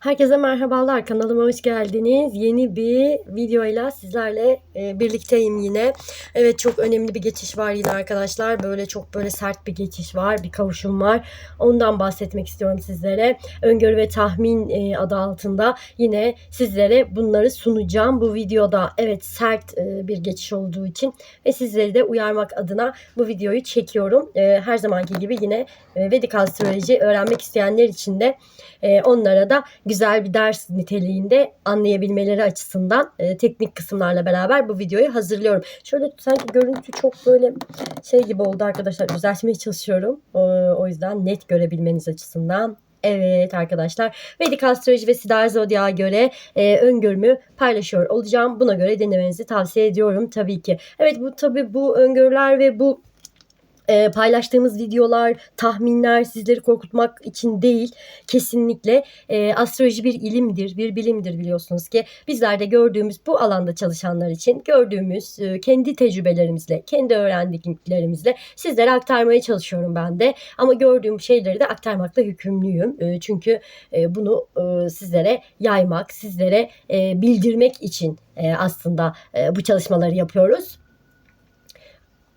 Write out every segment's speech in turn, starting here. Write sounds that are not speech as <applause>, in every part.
Herkese merhabalar kanalıma hoş geldiniz. Yeni bir videoyla sizlerle e, birlikteyim yine. Evet çok önemli bir geçiş var yine arkadaşlar. Böyle çok böyle sert bir geçiş var, bir kavuşum var. Ondan bahsetmek istiyorum sizlere. Öngörü ve tahmin e, adı altında yine sizlere bunları sunacağım. Bu videoda evet sert e, bir geçiş olduğu için ve sizleri de uyarmak adına bu videoyu çekiyorum. E, her zamanki gibi yine e, Vedik astroloji öğrenmek isteyenler için de e, onlara da güzel bir ders niteliğinde anlayabilmeleri açısından e, teknik kısımlarla beraber bu videoyu hazırlıyorum. Şöyle sanki görüntü çok böyle şey gibi oldu arkadaşlar. Düzeltmeye çalışıyorum. O, o yüzden net görebilmeniz açısından Evet arkadaşlar Vedik Astroloji ve Siddhar Zodya'ya göre e, öngörümü paylaşıyor olacağım. Buna göre denemenizi tavsiye ediyorum tabii ki. Evet bu tabii bu öngörüler ve bu e, paylaştığımız videolar, tahminler sizleri korkutmak için değil. Kesinlikle e, astroloji bir ilimdir, bir bilimdir biliyorsunuz ki. Bizler de gördüğümüz bu alanda çalışanlar için gördüğümüz e, kendi tecrübelerimizle, kendi öğrendiklerimizle sizlere aktarmaya çalışıyorum ben de. Ama gördüğüm şeyleri de aktarmakla yükümlüyüm. E, çünkü e, bunu e, sizlere yaymak, sizlere e, bildirmek için e, aslında e, bu çalışmaları yapıyoruz.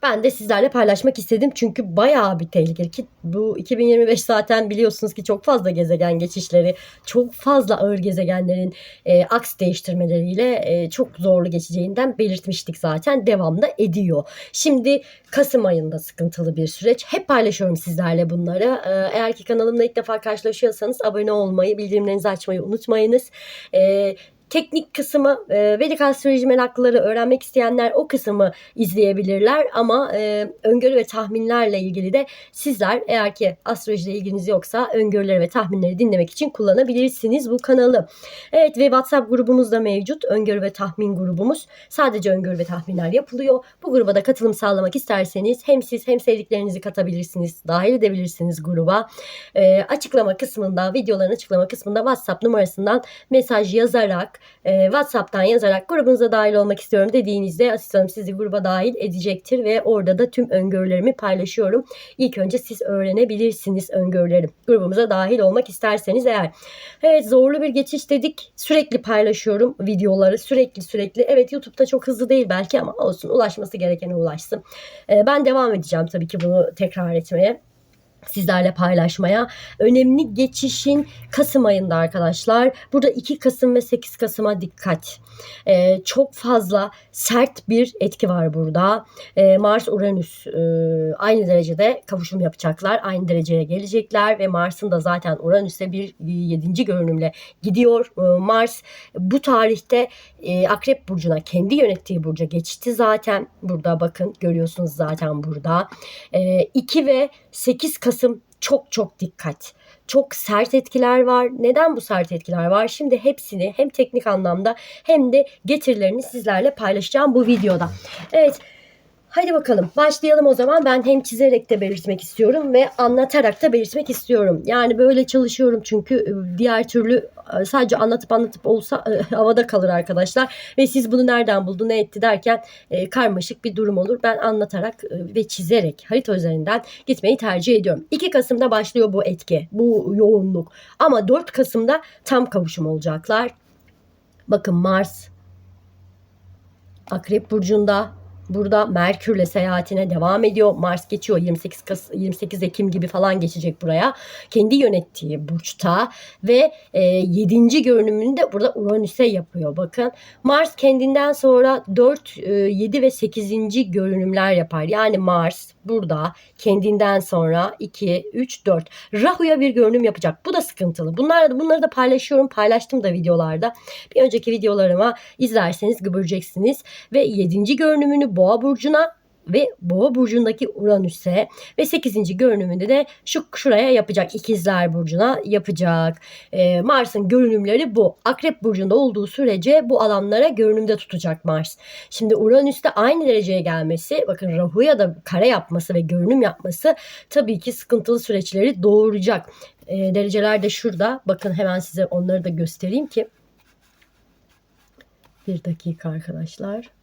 Ben de sizlerle paylaşmak istedim çünkü bayağı bir tehlikeli ki bu 2025 zaten biliyorsunuz ki çok fazla gezegen geçişleri, çok fazla ağır gezegenlerin e, aks değiştirmeleriyle e, çok zorlu geçeceğinden belirtmiştik zaten. Devamda ediyor. Şimdi Kasım ayında sıkıntılı bir süreç. Hep paylaşıyorum sizlerle bunları. E, eğer ki kanalımla ilk defa karşılaşıyorsanız abone olmayı, bildirimlerinizi açmayı unutmayınız. E, teknik kısmı e, Vedik astroloji meraklıları öğrenmek isteyenler o kısmı izleyebilirler ama e, öngörü ve tahminlerle ilgili de sizler eğer ki astrolojiyle ilginiz yoksa öngörüleri ve tahminleri dinlemek için kullanabilirsiniz bu kanalı. Evet ve WhatsApp grubumuz da mevcut. Öngörü ve tahmin grubumuz. Sadece öngörü ve tahminler yapılıyor. Bu gruba da katılım sağlamak isterseniz hem siz hem sevdiklerinizi katabilirsiniz, dahil edebilirsiniz gruba. E, açıklama kısmında, videoların açıklama kısmında WhatsApp numarasından mesaj yazarak e, WhatsApp'tan yazarak grubunuza dahil olmak istiyorum dediğinizde asistanım sizi gruba dahil edecektir ve orada da tüm öngörülerimi paylaşıyorum. İlk önce siz öğrenebilirsiniz öngörülerim. Grubumuza dahil olmak isterseniz eğer. Evet zorlu bir geçiş dedik. Sürekli paylaşıyorum videoları. Sürekli sürekli. Evet YouTube'da çok hızlı değil belki ama olsun. Ulaşması gerekene ulaşsın. E, ben devam edeceğim tabii ki bunu tekrar etmeye sizlerle paylaşmaya. Önemli geçişin Kasım ayında arkadaşlar. Burada 2 Kasım ve 8 Kasım'a dikkat. Ee, çok fazla sert bir etki var burada. Ee, Mars Uranüs e, aynı derecede kavuşum yapacaklar. Aynı dereceye gelecekler ve Mars'ın da zaten Uranüs'e bir 7. görünümle gidiyor. Ee, Mars bu tarihte e, Akrep Burcu'na kendi yönettiği burca geçti zaten. Burada bakın görüyorsunuz zaten burada. E, 2 ve 8 Kasım çok çok dikkat. Çok sert etkiler var. Neden bu sert etkiler var? Şimdi hepsini hem teknik anlamda hem de getirilerini sizlerle paylaşacağım bu videoda. Evet Hadi bakalım başlayalım o zaman. Ben hem çizerek de belirtmek istiyorum ve anlatarak da belirtmek istiyorum. Yani böyle çalışıyorum çünkü e, diğer türlü e, sadece anlatıp anlatıp olsa e, <laughs> havada kalır arkadaşlar. Ve siz bunu nereden buldu ne etti derken karmaşık bir durum olur. Ben anlatarak ve çizerek harita üzerinden gitmeyi tercih ediyorum. 2 Kasım'da başlıyor bu etki, bu yoğunluk. Ama 4 Kasım'da tam kavuşum olacaklar. Bakın Mars Akrep Burcu'nda Burada Merkürle seyahatine devam ediyor. Mars geçiyor 28 Kas 28 Ekim gibi falan geçecek buraya. Kendi yönettiği burçta ve e, 7. görünümünü de burada Uranüs'e yapıyor. Bakın Mars kendinden sonra 4, e, 7 ve 8. görünümler yapar. Yani Mars burada kendinden sonra 2, 3, 4. Rahu'ya bir görünüm yapacak. Bu da sıkıntılı. Bunlar, bunları da paylaşıyorum. Paylaştım da videolarda. Bir önceki videolarıma izlerseniz göreceksiniz. Ve 7. görünümünü Boğa burcuna ve Boğa burcundaki Uranüs'e ve 8. görünümünde de şu şuraya yapacak ikizler burcuna yapacak. Ee, Mars'ın görünümleri bu. Akrep burcunda olduğu sürece bu alanlara görünümde tutacak Mars. Şimdi Uranüs'te aynı dereceye gelmesi bakın Rahu'ya da kare yapması ve görünüm yapması tabii ki sıkıntılı süreçleri doğuracak. Ee, dereceler de şurada. Bakın hemen size onları da göstereyim ki. Bir dakika arkadaşlar.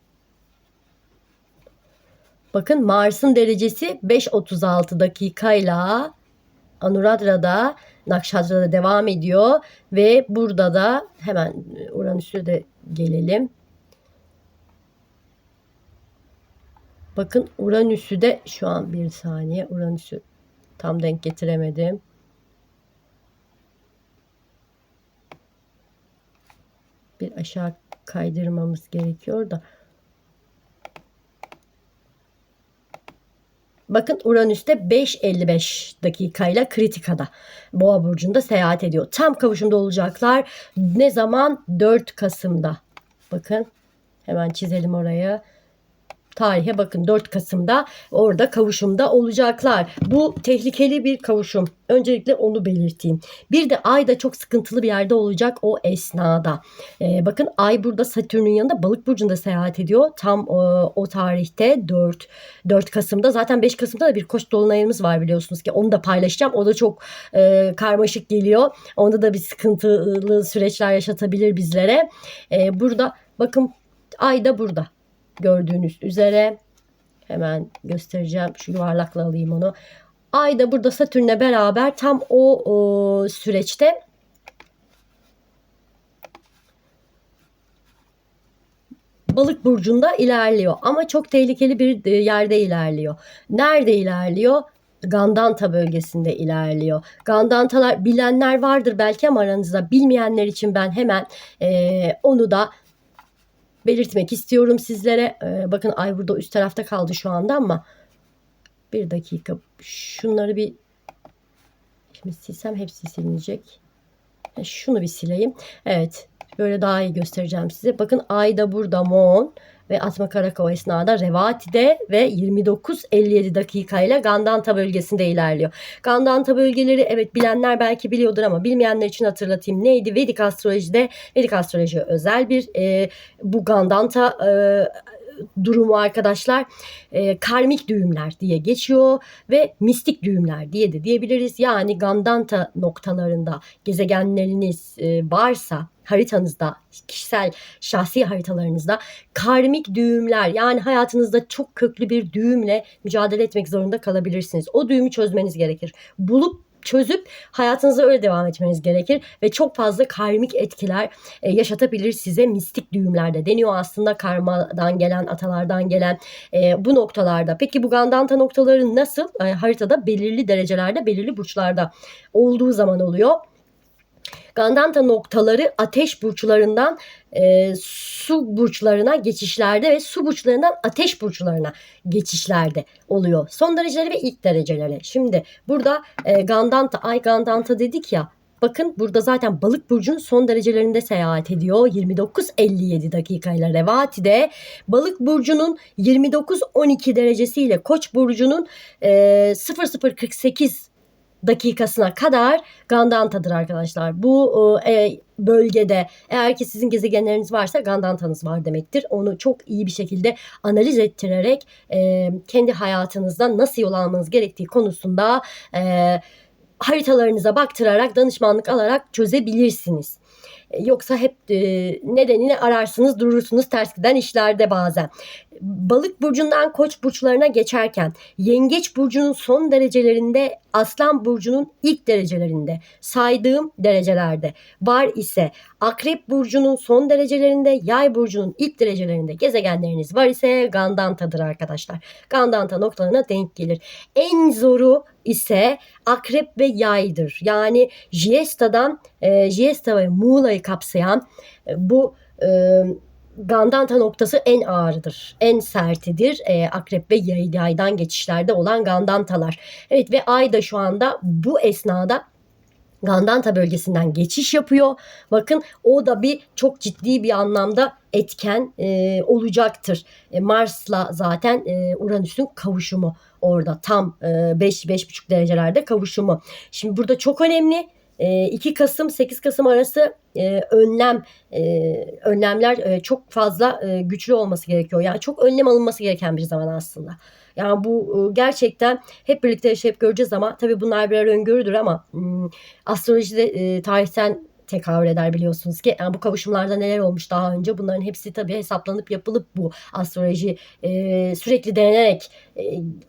Bakın Mars'ın derecesi 5.36 dakikayla Anuradha'da Nakşadra'da devam ediyor ve burada da hemen Uranüs'e de gelelim. Bakın Uranüs'ü de şu an bir saniye Uranüs'ü tam denk getiremedim. Bir aşağı kaydırmamız gerekiyor da. Bakın Uranüs'te 5.55 dakikayla kritikada. Boğa burcunda seyahat ediyor. Tam kavuşumda olacaklar. Ne zaman? 4 Kasım'da. Bakın hemen çizelim orayı tarihe bakın 4 Kasım'da orada kavuşumda olacaklar. Bu tehlikeli bir kavuşum. Öncelikle onu belirteyim. Bir de ay da çok sıkıntılı bir yerde olacak o esnada. Ee, bakın ay burada Satürn'ün yanında balık burcunda seyahat ediyor. Tam o, o tarihte 4 4 Kasım'da zaten 5 Kasım'da da bir koç dolunayımız var biliyorsunuz ki onu da paylaşacağım. O da çok e, karmaşık geliyor. Onda da bir sıkıntılı süreçler yaşatabilir bizlere. E, burada bakın ay da burada gördüğünüz üzere hemen göstereceğim. Şu yuvarlakla alayım onu. Ay da burada Satürn'le beraber tam o, o süreçte balık burcunda ilerliyor ama çok tehlikeli bir e, yerde ilerliyor. Nerede ilerliyor? Gandanta bölgesinde ilerliyor. Gandantalar bilenler vardır belki ama aranızda bilmeyenler için ben hemen e, onu da belirtmek istiyorum sizlere. Ee, bakın ay burada üst tarafta kaldı şu anda ama bir dakika şunları bir şimdi silsem hepsi silinecek. Şunu bir sileyim. Evet böyle daha iyi göstereceğim size. Bakın ay da burada Mon ve Atma Karaka esnada Revati'de ve 29-57 dakikayla Gandanta bölgesinde ilerliyor. Gandanta bölgeleri evet bilenler belki biliyordur ama bilmeyenler için hatırlatayım. Neydi? Vedik astrolojide Vedik astroloji özel bir e, bu Gandanta e, durumu arkadaşlar e, karmik düğümler diye geçiyor ve mistik düğümler diye de diyebiliriz. Yani Gandanta noktalarında gezegenleriniz e, varsa haritanızda, kişisel şahsi haritalarınızda karmik düğümler yani hayatınızda çok köklü bir düğümle mücadele etmek zorunda kalabilirsiniz. O düğümü çözmeniz gerekir. Bulup çözüp hayatınıza öyle devam etmeniz gerekir ve çok fazla karmik etkiler e, yaşatabilir size mistik düğümlerde deniyor aslında karmadan gelen atalardan gelen e, bu noktalarda. Peki bu Gandanta noktaları nasıl e, haritada belirli derecelerde belirli burçlarda olduğu zaman oluyor? Gandanta noktaları ateş burçlarından e, su burçlarına geçişlerde ve su burçlarından ateş burçlarına geçişlerde oluyor. Son dereceleri ve ilk dereceleri. Şimdi burada e, Gandanta, ay Gandanta dedik ya Bakın burada zaten balık burcunun son derecelerinde seyahat ediyor. 29-57 dakikayla Revati'de. Balık burcunun 29-12 derecesiyle Koç burcunun e, 0048 dakikasına kadar Gandanta'dır arkadaşlar. Bu e, bölgede eğer ki sizin gezegenleriniz varsa Gandantanız var demektir. Onu çok iyi bir şekilde analiz ettirerek e, kendi hayatınızda nasıl yol almanız gerektiği konusunda e, haritalarınıza baktırarak danışmanlık alarak çözebilirsiniz. E, yoksa hep e, nedenini ararsınız durursunuz ters giden işlerde bazen. Balık burcundan koç burçlarına geçerken yengeç burcunun son derecelerinde aslan burcunun ilk derecelerinde saydığım derecelerde var ise akrep burcunun son derecelerinde yay burcunun ilk derecelerinde gezegenleriniz var ise Gandanta'dır arkadaşlar. Gandanta noktalarına denk gelir. En zoru ise akrep ve yaydır. Yani Jiesta'dan e, Jiesta ve Muğla'yı kapsayan e, bu e, Gandanta noktası en ağırdır, en sertidir. E, akrep ve yay, yaydan geçişlerde olan Gandantalar. Evet ve Ay da şu anda bu esnada Gandanta bölgesinden geçiş yapıyor. Bakın o da bir çok ciddi bir anlamda etken e, olacaktır. E, Mars'la zaten e, Uranüs'ün kavuşumu orada tam 5-5,5 e, derecelerde kavuşumu. Şimdi burada çok önemli 2 Kasım 8 Kasım arası önlem önlemler çok fazla güçlü olması gerekiyor. Yani çok önlem alınması gereken bir zaman aslında. Yani bu gerçekten hep birlikte yaşayıp göreceğiz ama tabii bunlar birer öngörüdür ama astrolojide tarihten tekabül eder biliyorsunuz ki. Yani bu kavuşumlarda neler olmuş daha önce bunların hepsi tabii hesaplanıp yapılıp bu astroloji e, sürekli denenerek e,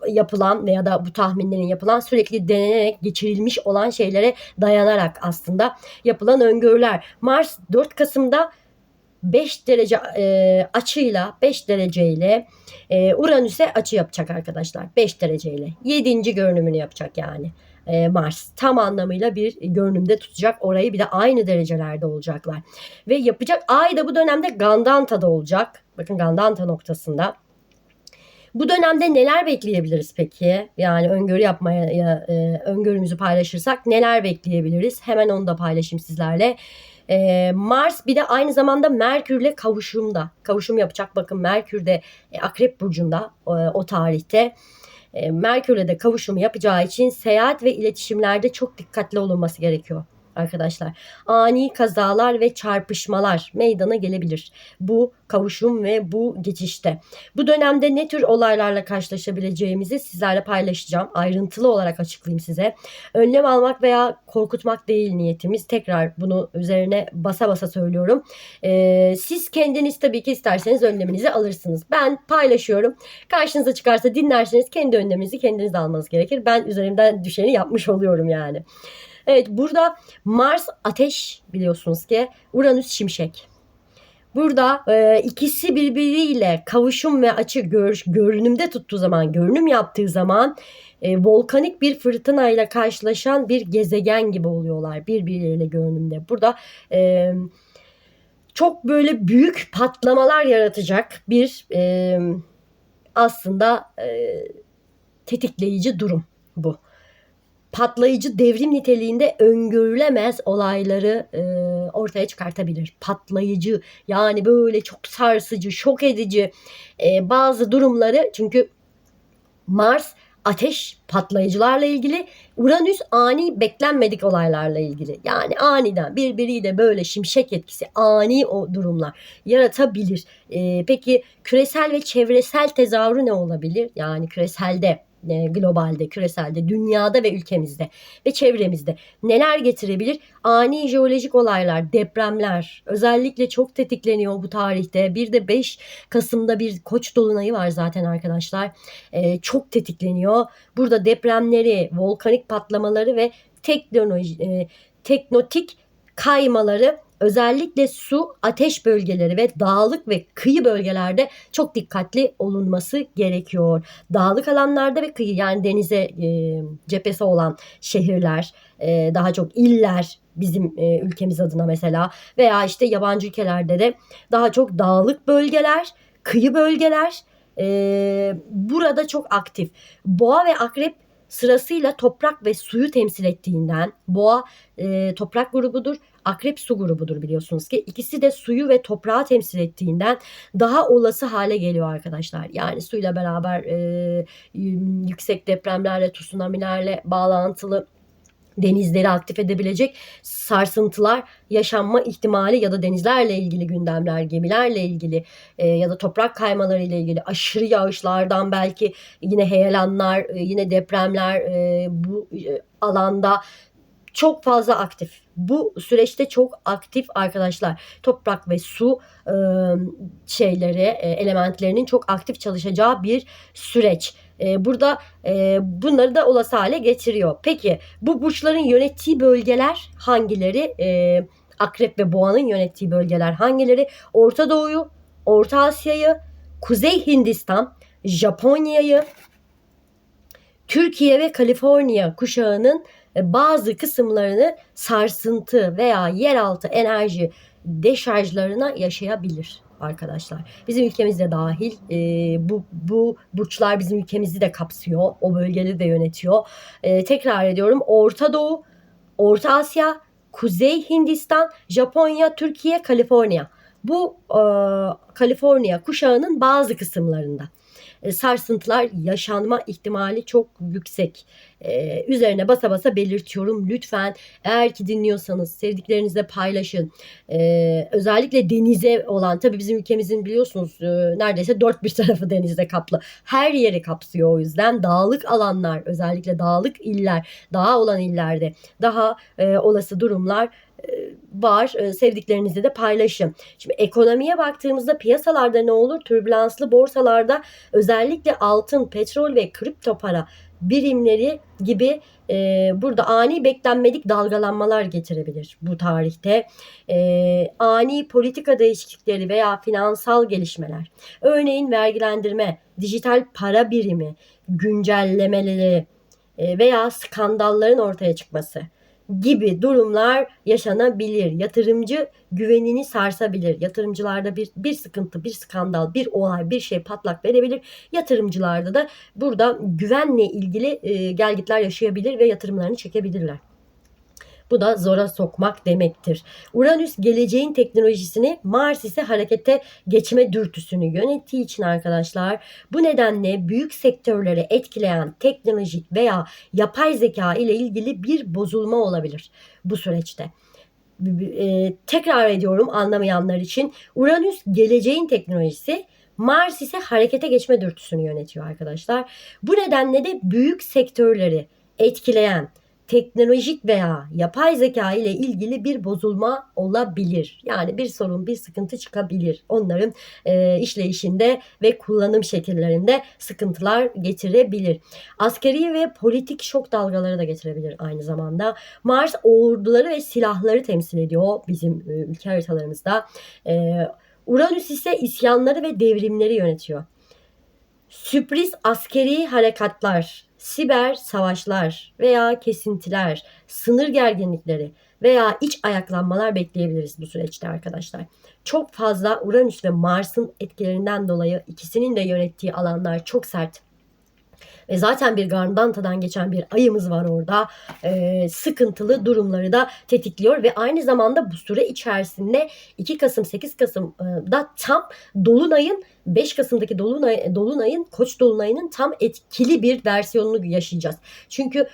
yapılan veya da bu tahminlerin yapılan sürekli denenerek geçirilmiş olan şeylere dayanarak aslında yapılan öngörüler. Mars 4 Kasım'da 5 derece e, açıyla 5 dereceyle e, Uranüs'e açı yapacak arkadaşlar. 5 dereceyle. 7. görünümünü yapacak yani. E, Mars tam anlamıyla bir görünümde tutacak orayı bir de aynı derecelerde olacaklar. Ve yapacak ay da bu dönemde Gandanta'da olacak. Bakın Gandanta noktasında. Bu dönemde neler bekleyebiliriz peki? Yani öngörü yapmaya, e, öngörümüzü paylaşırsak neler bekleyebiliriz? Hemen onu da paylaşayım sizlerle. E, Mars bir de aynı zamanda Merkür'le kavuşumda. Kavuşum yapacak bakın Merkür'de e, Akrep Burcu'nda e, o tarihte. E, Merkür'le de kavuşum yapacağı için seyahat ve iletişimlerde çok dikkatli olunması gerekiyor arkadaşlar. Ani kazalar ve çarpışmalar meydana gelebilir. Bu kavuşum ve bu geçişte. Bu dönemde ne tür olaylarla karşılaşabileceğimizi sizlerle paylaşacağım. Ayrıntılı olarak açıklayayım size. Önlem almak veya korkutmak değil niyetimiz. Tekrar bunu üzerine basa basa söylüyorum. Ee, siz kendiniz tabii ki isterseniz önleminizi alırsınız. Ben paylaşıyorum. Karşınıza çıkarsa dinlerseniz kendi önleminizi kendiniz almanız gerekir. Ben üzerimden düşeni yapmış oluyorum yani. Evet burada Mars ateş biliyorsunuz ki Uranüs şimşek. Burada e, ikisi birbiriyle kavuşum ve açı gör, görünümde tuttuğu zaman, görünüm yaptığı zaman e, volkanik bir fırtınayla karşılaşan bir gezegen gibi oluyorlar birbirleriyle görünümde. Burada e, çok böyle büyük patlamalar yaratacak bir e, aslında e, tetikleyici durum bu patlayıcı devrim niteliğinde öngörülemez olayları e, ortaya çıkartabilir. Patlayıcı yani böyle çok sarsıcı, şok edici e, bazı durumları çünkü Mars ateş patlayıcılarla ilgili, Uranüs ani beklenmedik olaylarla ilgili. Yani aniden birbiriyle böyle şimşek etkisi, ani o durumlar yaratabilir. Ee, peki küresel ve çevresel tezahürü ne olabilir? Yani küreselde e, globalde, küreselde, dünyada ve ülkemizde ve çevremizde neler getirebilir? Ani jeolojik olaylar, depremler özellikle çok tetikleniyor bu tarihte. Bir de 5 Kasım'da bir koç dolunayı var zaten arkadaşlar. Ee, çok tetikleniyor. Burada depremleri, volkanik patlamaları ve teknoloji, e, teknotik kaymaları özellikle su, ateş bölgeleri ve dağlık ve kıyı bölgelerde çok dikkatli olunması gerekiyor. Dağlık alanlarda ve kıyı yani denize e, cephesi olan şehirler, e, daha çok iller bizim e, ülkemiz adına mesela veya işte yabancı ülkelerde de daha çok dağlık bölgeler, kıyı bölgeler e, burada çok aktif. Boğa ve akrep sırasıyla toprak ve suyu temsil ettiğinden boğa e, toprak grubudur, akrep su grubudur biliyorsunuz ki. ikisi de suyu ve toprağı temsil ettiğinden daha olası hale geliyor arkadaşlar. Yani suyla beraber e, yüksek depremlerle, tsunamilerle bağlantılı denizleri aktif edebilecek sarsıntılar yaşanma ihtimali ya da denizlerle ilgili gündemler, gemilerle ilgili e, ya da toprak kaymaları ile ilgili aşırı yağışlardan belki yine heyelanlar, e, yine depremler e, bu e, alanda çok fazla aktif. Bu süreçte çok aktif arkadaşlar. Toprak ve su e, şeyleri, e, elementlerinin çok aktif çalışacağı bir süreç. E, burada e, bunları da olası hale getiriyor. Peki bu burçların yönettiği bölgeler hangileri? E, Akrep ve Boğa'nın yönettiği bölgeler hangileri? Orta Doğu'yu, Orta Asya'yı, Kuzey Hindistan, Japonya'yı, Türkiye ve Kaliforniya kuşağının bazı kısımlarını sarsıntı veya yeraltı enerji deşarjlarına yaşayabilir arkadaşlar. Bizim ülkemizde dahil e, bu bu burçlar bizim ülkemizi de kapsıyor. O bölgeleri de yönetiyor. E, tekrar ediyorum. Orta Doğu, Orta Asya, Kuzey Hindistan, Japonya, Türkiye, Kaliforniya. Bu e, Kaliforniya kuşağının bazı kısımlarında. E, sarsıntılar yaşanma ihtimali çok yüksek. Ee, üzerine basa basa belirtiyorum. Lütfen eğer ki dinliyorsanız sevdiklerinizle paylaşın. Ee, özellikle denize olan tabii bizim ülkemizin biliyorsunuz e, neredeyse dört bir tarafı denizde kaplı. Her yeri kapsıyor o yüzden. Dağlık alanlar özellikle dağlık iller daha olan illerde daha e, olası durumlar var. E, sevdiklerinizle de paylaşın. Şimdi ekonomiye baktığımızda piyasalarda ne olur? Türbülanslı borsalarda özellikle altın, petrol ve kripto para birimleri gibi e, burada ani beklenmedik dalgalanmalar getirebilir bu tarihte. E, ani politika değişiklikleri veya finansal gelişmeler. Örneğin vergilendirme, dijital para birimi, güncellemeleri e, veya skandalların ortaya çıkması gibi durumlar yaşanabilir. Yatırımcı güvenini sarsabilir. Yatırımcılarda bir, bir sıkıntı, bir skandal, bir olay, bir şey patlak verebilir. Yatırımcılarda da burada güvenle ilgili e, gelgitler yaşayabilir ve yatırımlarını çekebilirler. Bu da zora sokmak demektir. Uranüs geleceğin teknolojisini, Mars ise harekete geçme dürtüsünü yönettiği için arkadaşlar bu nedenle büyük sektörleri etkileyen teknolojik veya yapay zeka ile ilgili bir bozulma olabilir bu süreçte. Ee, tekrar ediyorum anlamayanlar için Uranüs geleceğin teknolojisi Mars ise harekete geçme dürtüsünü yönetiyor arkadaşlar. Bu nedenle de büyük sektörleri etkileyen teknolojik veya yapay zeka ile ilgili bir bozulma olabilir. Yani bir sorun, bir sıkıntı çıkabilir. Onların e, işleyişinde ve kullanım şekillerinde sıkıntılar getirebilir. Askeri ve politik şok dalgaları da getirebilir aynı zamanda. Mars orduları ve silahları temsil ediyor bizim e, ülke haritalarımızda. E, Uranüs ise isyanları ve devrimleri yönetiyor. Sürpriz askeri harekatlar, siber savaşlar veya kesintiler, sınır gerginlikleri veya iç ayaklanmalar bekleyebiliriz bu süreçte arkadaşlar. Çok fazla Uranüs ve Mars'ın etkilerinden dolayı ikisinin de yönettiği alanlar çok sert. Ve zaten bir Gardantadan geçen bir ayımız var orada. Ee, sıkıntılı durumları da tetikliyor ve aynı zamanda bu süre içerisinde 2 Kasım 8 Kasım'da tam Dolunay'ın 5 Kasım'daki Dolunay, Dolunay'ın Koç Dolunay'ının tam etkili bir versiyonunu yaşayacağız. Çünkü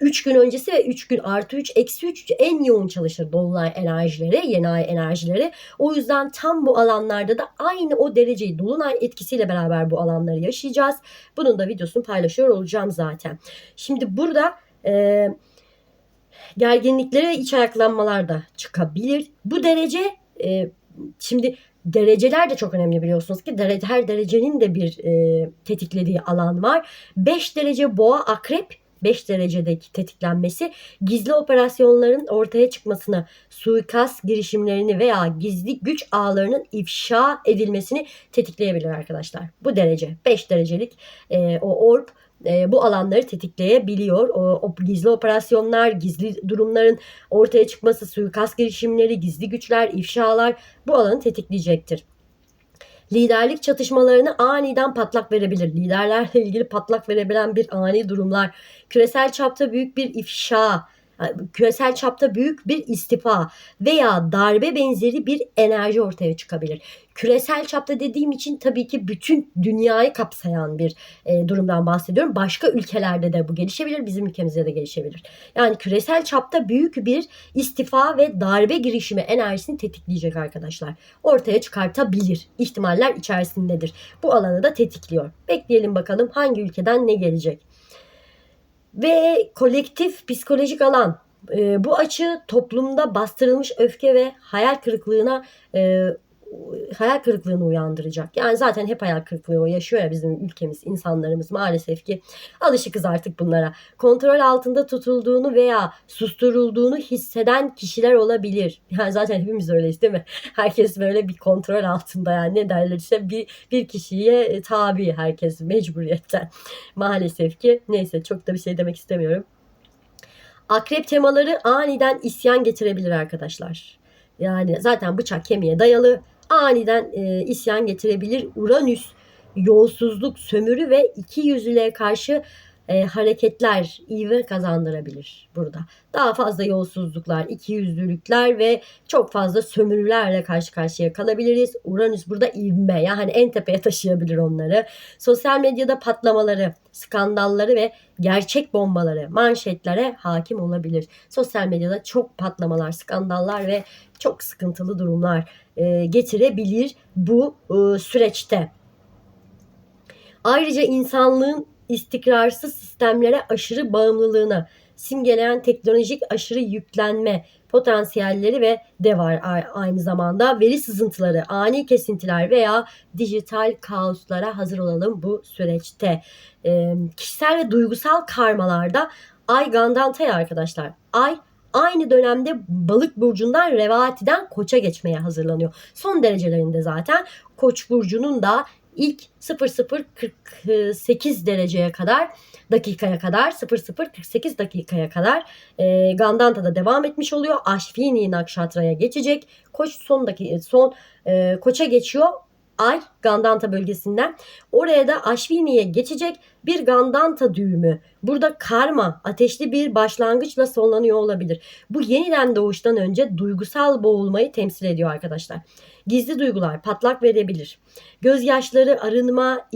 3 e, gün öncesi ve 3 gün artı 3 eksi 3 en yoğun çalışır Dolunay enerjileri, yeni ay enerjileri. O yüzden tam bu alanlarda da aynı o dereceyi Dolunay etkisiyle beraber bu alanları yaşayacağız. Bunun da videosunu paylaşıyor olacağım zaten. Şimdi burada e, gerginlikleri ve iç ayaklanmalar da çıkabilir. Bu derece e, şimdi dereceler de çok önemli biliyorsunuz ki derece, her derecenin de bir e, tetiklediği alan var. 5 derece boğa akrep 5 derecedeki tetiklenmesi gizli operasyonların ortaya çıkmasını, suikast girişimlerini veya gizli güç ağlarının ifşa edilmesini tetikleyebilir arkadaşlar. Bu derece 5 derecelik e, o orb e, bu alanları tetikleyebiliyor. O, o gizli operasyonlar, gizli durumların ortaya çıkması, suikast girişimleri, gizli güçler, ifşalar bu alanı tetikleyecektir. Liderlik çatışmalarını aniden patlak verebilir. Liderlerle ilgili patlak verebilen bir ani durumlar, küresel çapta büyük bir ifşa, küresel çapta büyük bir istifa veya darbe benzeri bir enerji ortaya çıkabilir. Küresel çapta dediğim için tabii ki bütün dünyayı kapsayan bir e, durumdan bahsediyorum. Başka ülkelerde de bu gelişebilir, bizim ülkemizde de gelişebilir. Yani küresel çapta büyük bir istifa ve darbe girişimi enerjisini tetikleyecek arkadaşlar. Ortaya çıkartabilir. İhtimaller içerisindedir. Bu alanı da tetikliyor. Bekleyelim bakalım hangi ülkeden ne gelecek ve kolektif psikolojik alan. E, bu açı toplumda bastırılmış öfke ve hayal kırıklığına e, hayal kırıklığını uyandıracak. Yani zaten hep hayal kırıklığı yaşıyor ya bizim ülkemiz, insanlarımız maalesef ki alışıkız artık bunlara. Kontrol altında tutulduğunu veya susturulduğunu hisseden kişiler olabilir. Yani zaten hepimiz öyleyiz değil mi? <laughs> Herkes böyle bir kontrol altında yani ne derler işte bir, bir kişiye tabi herkes mecburiyetten. <laughs> Maalesef ki neyse çok da bir şey demek istemiyorum. Akrep temaları aniden isyan getirebilir arkadaşlar. Yani zaten bıçak kemiğe dayalı aniden e, isyan getirebilir. Uranüs yolsuzluk, sömürü ve iki yüzlülüğe karşı e, hareketler ive kazandırabilir burada. Daha fazla yolsuzluklar, ikiyüzlülükler ve çok fazla sömürülerle karşı karşıya kalabiliriz. Uranüs burada ivme yani en tepeye taşıyabilir onları. Sosyal medyada patlamaları, skandalları ve gerçek bombaları, manşetlere hakim olabilir. Sosyal medyada çok patlamalar, skandallar ve çok sıkıntılı durumlar e, getirebilir bu e, süreçte. Ayrıca insanlığın istikrarsız sistemlere aşırı bağımlılığına, simgeleyen teknolojik aşırı yüklenme potansiyelleri ve de var aynı zamanda veri sızıntıları, ani kesintiler veya dijital kaoslara hazır olalım bu süreçte. Ee, kişisel ve duygusal karmalarda Ay Gandanta'ya arkadaşlar. Ay aynı dönemde balık burcundan Revati'den koça geçmeye hazırlanıyor. Son derecelerinde zaten koç burcunun da ilk 0048 dereceye kadar dakikaya kadar 0048 dakikaya kadar e, Gandanta'da devam etmiş oluyor. Aşfini Nakşatra'ya geçecek. Koç sondaki son e, koça geçiyor. Ay Gandanta bölgesinden. Oraya da Aşvini'ye geçecek bir Gandanta düğümü. Burada karma, ateşli bir başlangıçla sonlanıyor olabilir. Bu yeniden doğuştan önce duygusal boğulmayı temsil ediyor arkadaşlar. Gizli duygular patlak verebilir. Gözyaşları, arınma,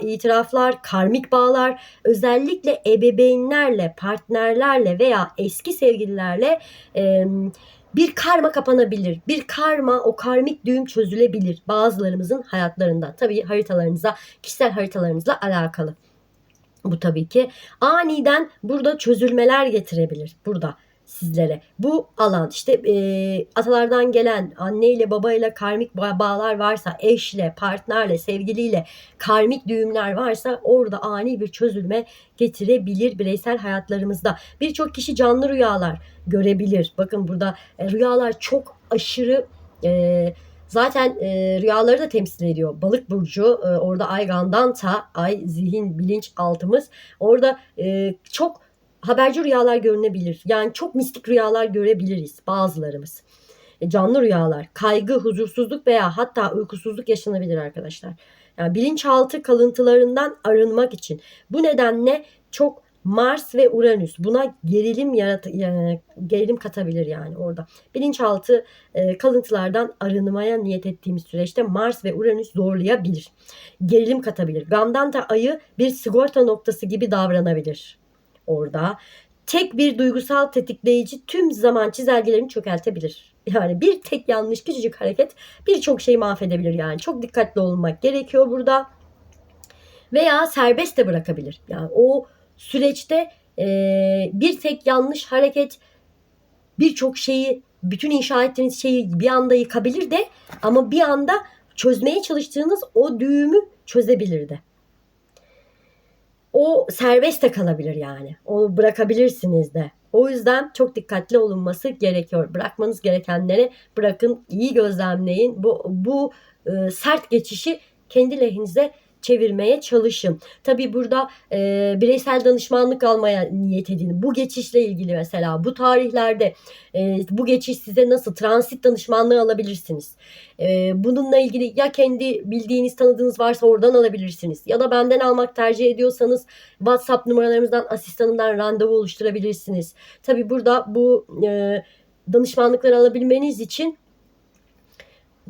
itiraflar, karmik bağlar, özellikle ebeveynlerle, partnerlerle veya eski sevgililerle e, bir karma kapanabilir. Bir karma, o karmik düğüm çözülebilir bazılarımızın hayatlarında. Tabii haritalarınıza, kişisel haritalarınızla alakalı. Bu tabii ki aniden burada çözülmeler getirebilir burada sizlere. Bu alan işte e, atalardan gelen anneyle babayla karmik ba- bağlar varsa, eşle, partnerle, sevgiliyle karmik düğümler varsa orada ani bir çözülme getirebilir bireysel hayatlarımızda. Birçok kişi canlı rüyalar görebilir. Bakın burada e, rüyalar çok aşırı e, Zaten e, rüyaları da temsil ediyor. Balık burcu e, orada ay gandanta, ay zihin, bilinç altımız. Orada e, çok haberci rüyalar görünebilir. Yani çok mistik rüyalar görebiliriz bazılarımız. E, canlı rüyalar, kaygı, huzursuzluk veya hatta uykusuzluk yaşanabilir arkadaşlar. Yani bilinçaltı kalıntılarından arınmak için. Bu nedenle çok Mars ve Uranüs buna gerilim yarat yani gerilim katabilir yani orada. Bilinçaltı e, kalıntılardan arınmaya niyet ettiğimiz süreçte Mars ve Uranüs zorlayabilir. Gerilim katabilir. Gandanta ayı bir sigorta noktası gibi davranabilir orada. Tek bir duygusal tetikleyici tüm zaman çizelgelerini çökeltebilir. Yani bir tek yanlış küçücük hareket birçok şeyi mahvedebilir yani. Çok dikkatli olmak gerekiyor burada. Veya serbest de bırakabilir. Yani o süreçte e, bir tek yanlış hareket birçok şeyi bütün inşa ettiğiniz şeyi bir anda yıkabilir de ama bir anda çözmeye çalıştığınız o düğümü çözebilir de. O serbest de kalabilir yani. Onu bırakabilirsiniz de. O yüzden çok dikkatli olunması gerekiyor. Bırakmanız gerekenleri bırakın, iyi gözlemleyin. Bu bu e, sert geçişi kendi lehinize çevirmeye çalışın. Tabi burada e, bireysel danışmanlık almaya niyet edin. Bu geçişle ilgili mesela bu tarihlerde e, bu geçiş size nasıl transit danışmanlığı alabilirsiniz. E, bununla ilgili ya kendi bildiğiniz tanıdığınız varsa oradan alabilirsiniz. Ya da benden almak tercih ediyorsanız WhatsApp numaralarımızdan asistanımdan randevu oluşturabilirsiniz. Tabi burada bu e, danışmanlıkları alabilmeniz için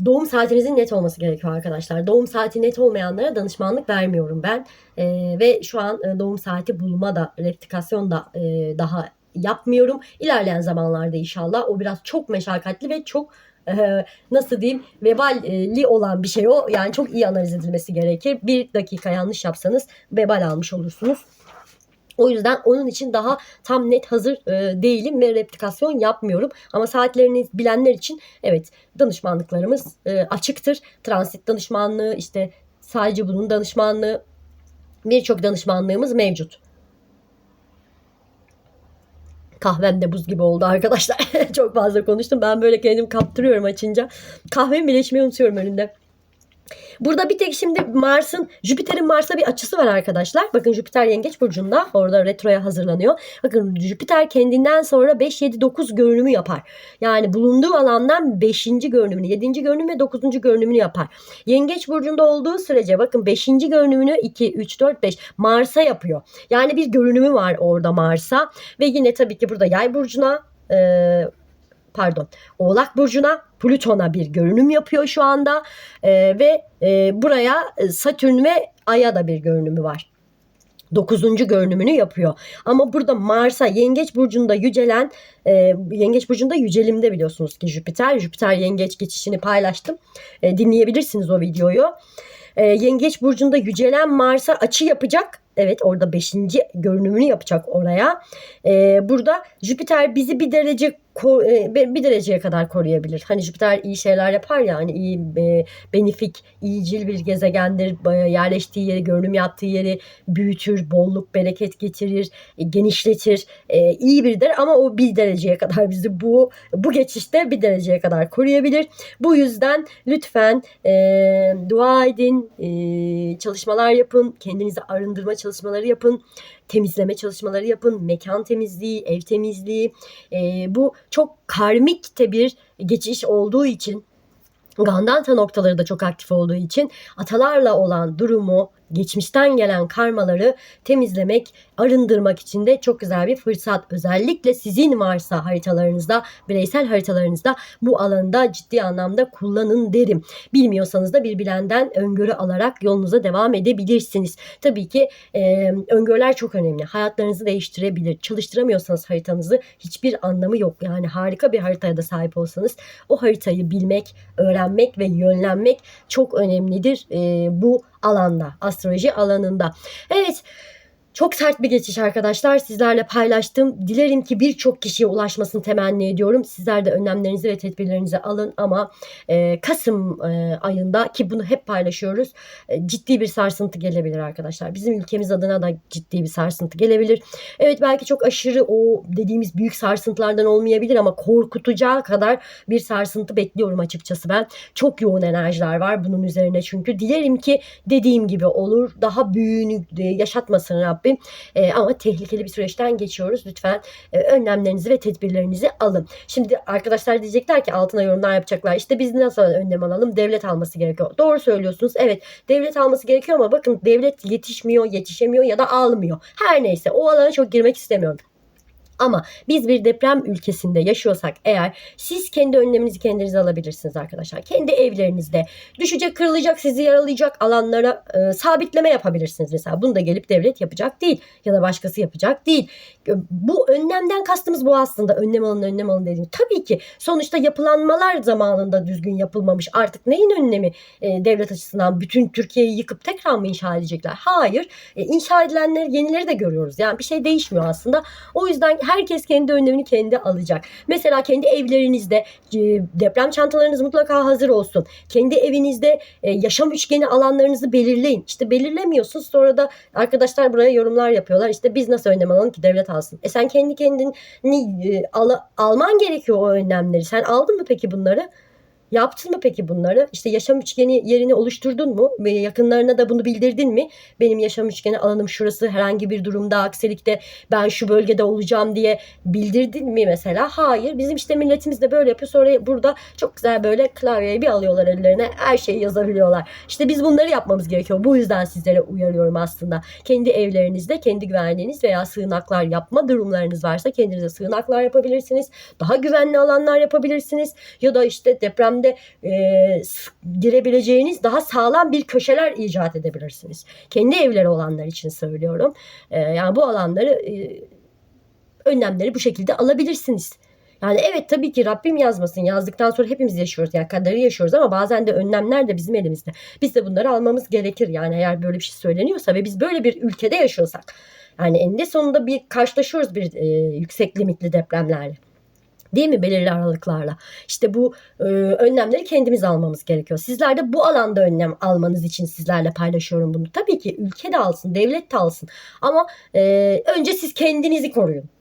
doğum saatinizin net olması gerekiyor arkadaşlar. Doğum saati net olmayanlara danışmanlık vermiyorum ben. Ee, ve şu an e, doğum saati bulma da, replikasyon da e, daha yapmıyorum. İlerleyen zamanlarda inşallah o biraz çok meşakkatli ve çok e, nasıl diyeyim veballi olan bir şey o. Yani çok iyi analiz edilmesi gerekir. Bir dakika yanlış yapsanız vebal almış olursunuz. O yüzden onun için daha tam net hazır e, değilim ve replikasyon yapmıyorum. Ama saatlerini bilenler için evet danışmanlıklarımız e, açıktır. Transit danışmanlığı işte sadece bunun danışmanlığı birçok danışmanlığımız mevcut. Kahvem de buz gibi oldu arkadaşlar. <laughs> Çok fazla konuştum. Ben böyle kendim kaptırıyorum açınca. Kahvemi bile içmeyi unutuyorum önümde. Burada bir tek şimdi Mars'ın Jüpiter'in Mars'a bir açısı var arkadaşlar. Bakın Jüpiter Yengeç burcunda. Orada retroya hazırlanıyor. Bakın Jüpiter kendinden sonra 5 7 9 görünümü yapar. Yani bulunduğu alandan 5. görünümünü, 7. görünüm ve 9. görünümünü yapar. Yengeç burcunda olduğu sürece bakın 5. görünümünü 2 3 4 5 Mars'a yapıyor. Yani bir görünümü var orada Mars'a ve yine tabii ki burada Yay burcuna e, pardon Oğlak Burcu'na Plüton'a bir görünüm yapıyor şu anda ee, ve e, buraya Satürn ve Ay'a da bir görünümü var. Dokuzuncu görünümünü yapıyor. Ama burada Mars'a Yengeç Burcu'nda yücelen, e, Yengeç Burcu'nda yücelimde biliyorsunuz ki Jüpiter. Jüpiter Yengeç geçişini paylaştım. E, dinleyebilirsiniz o videoyu. E, Yengeç Burcu'nda yücelen Mars'a açı yapacak Evet orada 5. görünümünü yapacak oraya. Ee, burada Jüpiter bizi bir derece e, bir dereceye kadar koruyabilir. Hani Jüpiter iyi şeyler yapar ya hani iyi benefik, iyicil bir gezegendir. Yerleştiği yeri, görünüm yaptığı yeri büyütür, bolluk, bereket getirir, e, genişletir. E, iyi biridir ama o bir dereceye kadar bizi bu bu geçişte bir dereceye kadar koruyabilir. Bu yüzden lütfen e, dua edin, çalışmalar yapın, kendinizi arındırma çalışmaları yapın, temizleme çalışmaları yapın, mekan temizliği, ev temizliği. E, bu çok karmik de bir geçiş olduğu için Gandanta noktaları da çok aktif olduğu için atalarla olan durumu, geçmişten gelen karmaları temizlemek, arındırmak için de çok güzel bir fırsat. Özellikle sizin varsa haritalarınızda, bireysel haritalarınızda bu alanda ciddi anlamda kullanın derim. Bilmiyorsanız da bir bilenden öngörü alarak yolunuza devam edebilirsiniz. Tabii ki e, öngörüler çok önemli. Hayatlarınızı değiştirebilir. Çalıştıramıyorsanız haritanızı hiçbir anlamı yok. Yani harika bir haritaya da sahip olsanız o haritayı bilmek, öğrenmek ve yönlenmek çok önemlidir e, bu alanda, astroloji alanında. Evet. Çok sert bir geçiş arkadaşlar. Sizlerle paylaştım. Dilerim ki birçok kişiye ulaşmasını temenni ediyorum. Sizler de önlemlerinizi ve tedbirlerinizi alın ama e, Kasım e, ayında ki bunu hep paylaşıyoruz. e, ciddi bir sarsıntı gelebilir arkadaşlar. Bizim ülkemiz adına da ciddi bir sarsıntı gelebilir. Evet belki çok aşırı o dediğimiz büyük sarsıntılardan olmayabilir ama korkutacağı kadar bir sarsıntı bekliyorum açıkçası ben. Çok yoğun enerjiler var bunun üzerine çünkü. Dilerim ki dediğim gibi olur. Daha büyüğünü e, yaşatmasın Rabbim. E, ama tehlikeli bir süreçten geçiyoruz. Lütfen e, önlemlerinizi ve tedbirlerinizi alın. Şimdi arkadaşlar diyecekler ki altına yorumlar yapacaklar. İşte biz nasıl önlem alalım? Devlet alması gerekiyor. Doğru söylüyorsunuz. Evet devlet alması gerekiyor ama bakın devlet yetişmiyor, yetişemiyor ya da almıyor. Her neyse o alana çok girmek istemiyorum. Ama biz bir deprem ülkesinde yaşıyorsak eğer siz kendi önleminizi kendiniz alabilirsiniz arkadaşlar. Kendi evlerinizde düşecek, kırılacak, sizi yaralayacak alanlara e, sabitleme yapabilirsiniz mesela. Bunu da gelip devlet yapacak değil ya da başkası yapacak değil. E, Bu önlemden kastımız bu aslında. Önlem alın, önlem alın dediğim. Tabii ki sonuçta yapılanmalar zamanında düzgün yapılmamış. Artık neyin önlemi e, devlet açısından bütün Türkiye'yi yıkıp tekrar mı inşa edecekler? Hayır. E, inşa edilenler yenileri de görüyoruz. Yani bir şey değişmiyor aslında. O yüzden herkes kendi önlemini kendi alacak. Mesela kendi evlerinizde e, deprem çantalarınız mutlaka hazır olsun. Kendi evinizde e, yaşam üçgeni alanlarınızı belirleyin. İşte belirlemiyorsunuz sonra da arkadaşlar buraya yorumlar yapıyorlar. İşte biz nasıl önlem alalım ki devlet alsın. E sen kendi kendini e, al- alman gerekiyor o önlemleri. Sen aldın mı peki bunları? Yaptın mı peki bunları? İşte yaşam üçgeni yerini oluşturdun mu? Ve yakınlarına da bunu bildirdin mi? Benim yaşam üçgeni alanım şurası herhangi bir durumda aksilikte ben şu bölgede olacağım diye bildirdin mi mesela? Hayır. Bizim işte milletimiz de böyle yapıyor. Sonra burada çok güzel böyle klavyeyi bir alıyorlar ellerine. Her şeyi yazabiliyorlar. İşte biz bunları yapmamız gerekiyor. Bu yüzden sizlere uyarıyorum aslında. Kendi evlerinizde kendi güvenliğiniz veya sığınaklar yapma durumlarınız varsa kendinize sığınaklar yapabilirsiniz. Daha güvenli alanlar yapabilirsiniz. Ya da işte depremde e, s- girebileceğiniz daha sağlam bir köşeler icat edebilirsiniz. Kendi evleri olanlar için söylüyorum. E, yani bu alanları e, önlemleri bu şekilde alabilirsiniz. Yani evet tabii ki Rabbim yazmasın. Yazdıktan sonra hepimiz yaşıyoruz. Yani kaderi yaşıyoruz ama bazen de önlemler de bizim elimizde. Biz de bunları almamız gerekir. Yani eğer böyle bir şey söyleniyorsa ve biz böyle bir ülkede yaşıyorsak. Yani eninde sonunda bir karşılaşıyoruz bir e, yüksek limitli depremlerle. Değil mi belirli aralıklarla? İşte bu e, önlemleri kendimiz almamız gerekiyor. Sizler de bu alanda önlem almanız için sizlerle paylaşıyorum bunu. Tabii ki ülke de alsın, devlet de alsın. Ama e, önce siz kendinizi koruyun.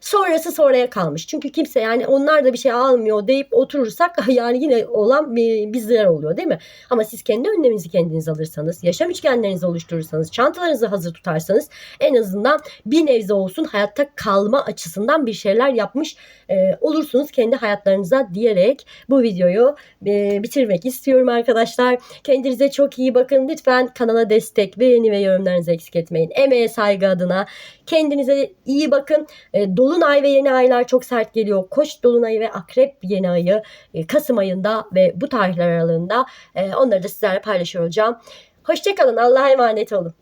Sonrası sonraya kalmış. Çünkü kimse yani onlar da bir şey almıyor deyip oturursak <laughs> yani yine olan bizler oluyor değil mi? Ama siz kendi önleminizi kendiniz alırsanız, yaşam üçgenlerinizi oluşturursanız, çantalarınızı hazır tutarsanız en azından bir nebze olsun hayatta kalma açısından bir şeyler yapmış e, olursunuz kendi hayatlarınıza diyerek bu videoyu e, bitirmek istiyorum arkadaşlar. Kendinize çok iyi bakın. Lütfen kanala destek, beğeni ve yorumlarınızı eksik etmeyin. Emeğe saygı adına. Kendinize iyi bakın. E, Dolunay ve yeni aylar çok sert geliyor. Koç dolunayı ve akrep yeni ayı e, Kasım ayında ve bu tarihler aralığında e, onları da sizlerle paylaşıyor olacağım. Hoşçakalın. Allah'a emanet olun.